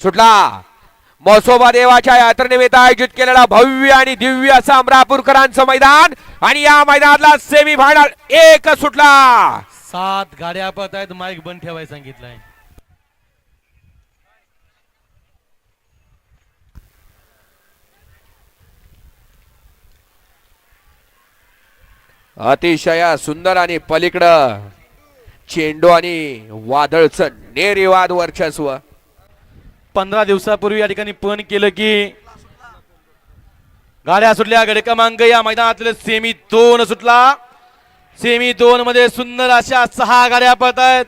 सुटला. मसोबा देवाच्या यात्रेनिमित्त आयोजित केलेला भव्य आणि दिव्य असं अमरापूरकरांचं मैदान आणि या मैदानातला सेमी फायनल एक सुटला. सात गाड्या पळत आहेत माईक बंद ठेवायला सांगितलंय. अतिशय सुंदर आणि पलीकडं चेंडू आणि वादळचं नेरिवाद वर्चस्व. पंधरा दिवसापूर्वी या ठिकाणी पण केलं की गाड्या सुटल्या गडे क्रमांक या मैदानातील सेमी दोन सुटला. सेमी दोन मध्ये सुंदर अशा सहा गाड्या पळत आहेत.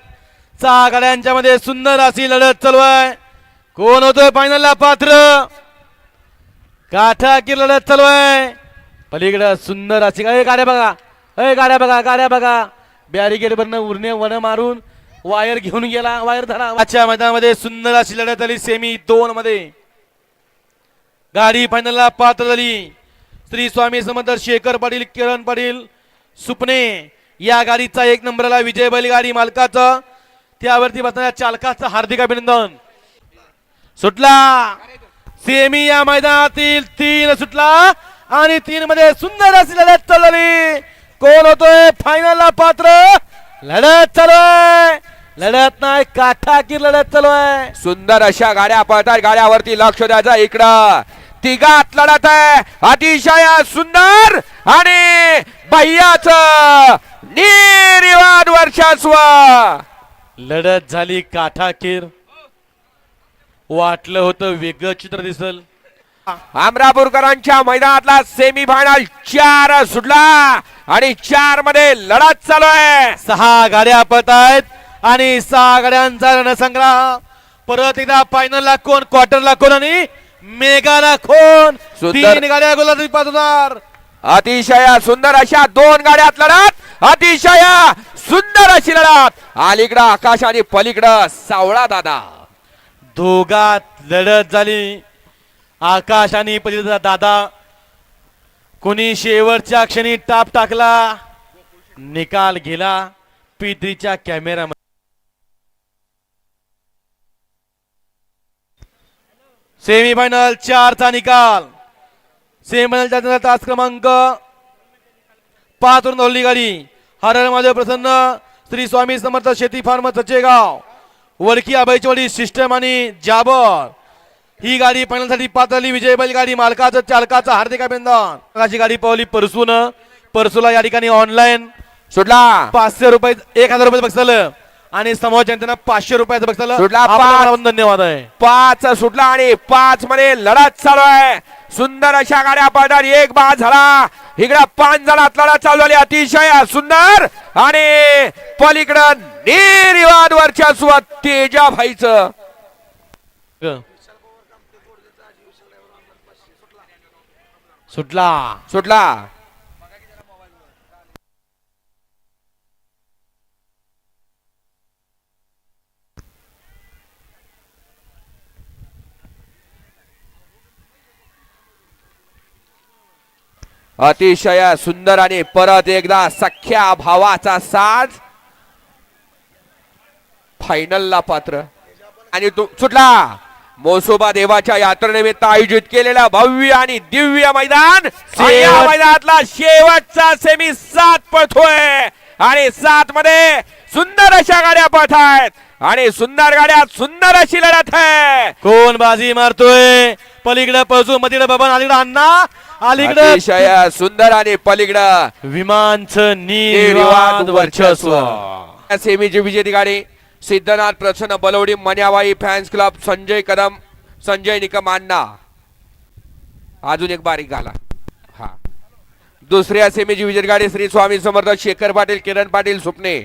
सहा गाड्यांच्या मध्ये सुंदर अशी लढत चालू आहे. कोण होतोय फायनलला पात्र? काठाकीर लढत चालू आहे. पलीकडं सुंदर अशी गाड्या बघा. अय गाड्या बघा गाड्या बघा. बॅरिकेड वरनं उरणे वन मारून वायर घेऊन गेला वायर धरा. आजच्या मैदानामध्ये सुंदर अशी लढत आली सेमी दोन मध्ये. गाडी फायनलला पात्र झाली. श्री स्वामी समंतर शेखर पाटील किरण पाटील सुपणे या गाडीचा एक नंबरला विजय बैलगाडी मालकाचा. त्यावरती बसणाऱ्या चालकाचं हार्दिक अभिनंदन. सुटला. सेमी या मैदानातील तीन सुटला आणि तीन मध्ये सुंदर अशी लढत चालली. कोण होतोय? फायनलला पात्र. लढत चालू आहे. लढत नाही काठाकीर लढत चालू आहे. सुंदर अशा गाड्या पळतात गाड्यावरती लक्ष द्यायचं इकडं. तिघात लढत आहे. अतिशय सुंदर आणि भैयाच निर्वाद वर्चस्व. लढत झाली काठाकीर वाटलं होतं वेगळं चित्र दिसल. अमरापूरकरांच्या मैदानातला सेमी फायनल चार सुटला आणि चारमध्ये लढत चालू आहे. सहा गाड्या पळत आहेत आणि सहा गाड्यांचा रणसंग्राम. परत एकदा फायनलला कोण? क्वार्टरला कोण? आणि मेगाला कोण? सुंदर. तीन गाड्या गोलाची पाच हजार अतिशय सुंदर अशा दोन गाड्यात लढत. अतिशय सुंदर अशी लढत. अलीकडं आकाश आणि पलीकडं सावळा दादा. दोघात लढत झाली. आकाश आणि पलीकडचा दादा. कोणी शेवटच्या क्षणी टाप टाकला? निकाल गेला. पित्रीच्या कॅमेरामध्ये सेमीफायनल चारचा निकाल. सेमीफायनलचा तास क्रमांक पाच वरून धावली गाडी हरळ महादेव प्रसन्न श्री स्वामी समर्थ शेती फार्म सचेगाव. वडकी अभयचवडी सिस्टम आणि जाबर. ही गाडी फायनलसाठी पात्रली विजय बैल गाडी मालकाचं चालकाचं हार्दिक अभिनंदन. अशी गाडी पावली परसून. परसूला या ठिकाणी ऑनलाईन सुटला. पाचशे रुपये एक हजार रुपये बघितलं आणि समोर जनतेनं पाचशे रुपयाचं बघितलं सुटला पाच. धन्यवाद आहे. पाच सुटला आणि पाच मध्ये लढत चालू आहे. सुंदर अशा गाड्या पळतात. एक बाद झाला. इकडं पाच जणात लढत चालू झाली अतिशय सुंदर आणि पलीकडं निर्वाद वर्चस्व तेजा भाईचं सुटला. सुटला. अतिशय सुंदर आणि परत एकदा सख्या भावाचा साज. फायनलला पात्र. आणि तो सुटला. मोसोबा देवाच्या यात्रेनिमित्त आयोजित केलेला भव्य आणि दिव्य मैदान. मैदानातला शेवटचा सेमी सात पळतोय. आणि सात मध्ये सुंदर अशा गाड्या पळत आहेत. आणि सुंदर गाड्या सुंदर अशी लढत आहे. कोण बाजी मारतोय? पलीकडे पळसू मतीकडे बबन अलीकडे अण्णा अलीकडे अतिशय सुंदर आणि पलीकडं विमानचं निर्वाद निर्वाद वर्चस्व. वर्चस्व. सेमीची विजेती गाडी सिद्धनाथ प्रसन्न बलवडी मन्याबाई फॅन्स क्लब संजय कदम संजय निकम अण्णा. अजून एक बारीक झाला हा. दुसऱ्या सेमीची विजेती गाडी श्री स्वामी समर्थ शेखर पाटील किरण पाटील सुपणे.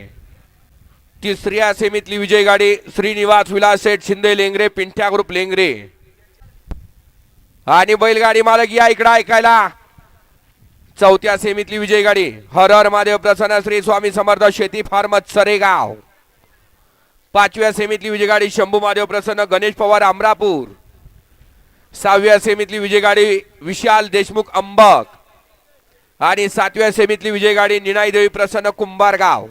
तिसऱ्या सेमीतली विजय गाडी श्रीनिवास विलास शेठ शिंदे लेंगरे पिंठ्या ग्रुप लेंगरे. आणि बैलगाडी मालक या इकडं ऐकायला. चौथ्या सेमीतली विजय गाडी हर हर महादेव प्रसन्न श्री स्वामी समर्थ शेती फार्म सरेगाव. पाचव्या सेमीतली विजय गाडी शंभू महादेव प्रसन्न गणेश पवार अमरापूर. सहाव्या सेमीतली विजय गाडी विशाल देशमुख अंबक. आणि सातव्या सेमीतली विजय गाडी निनाई देवी प्रसन्न कुंभारगाव.